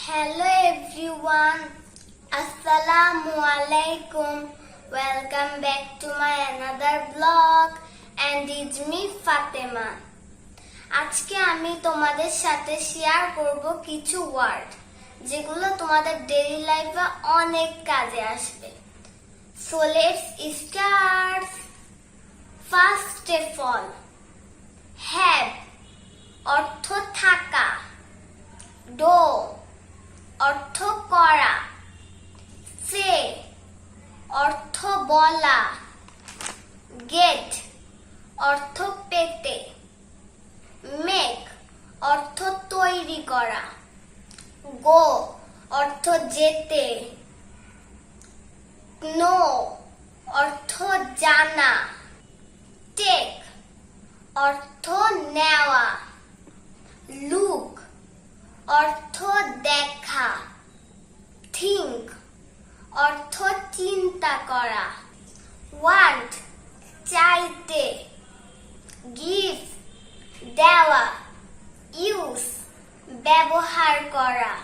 Hello, everyone. Assalamu alaikum. Welcome back to my another vlog and it's me, Fatima. আজকে আমি তোমাদের সাথে share করব কিছু ওয়ার্ড যেগুলো তোমাদের ডেইলি লাইফে অনেক কাজে আসবে so let's start first of all have অর্থ থাকা ডো অর্থ করা। সে অর্থ বলা। গেট অর্থ পেতে। মেক অর্থ তৈরি করা। গো অর্থ যেতে। নো অর্থ জানা। টেক অর্থ নেওয়া। লুক অর্থ দেখা। থিঙ্ক অর্থ চিন্তা করা। ওয়ান্ট চাইতে। গিভ দেওয়া। ইউজ ব্যবহার করা।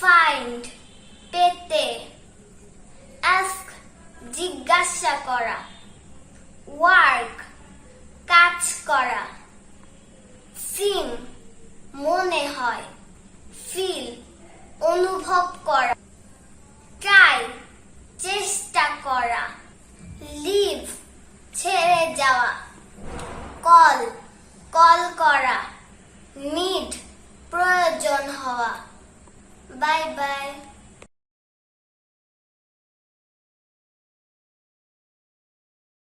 ফাইন্ড পেতে। আস্ক জিজ্ঞাসা করা। ওয়ার্ক কাজ করা। সিম মনে হয়। অনুভব করা। ট্রাই চেষ্টা করা। লিভ ছেড়ে যাওয়া। কল কল করা। নিড প্রয়োজন হওয়া। Bye bye.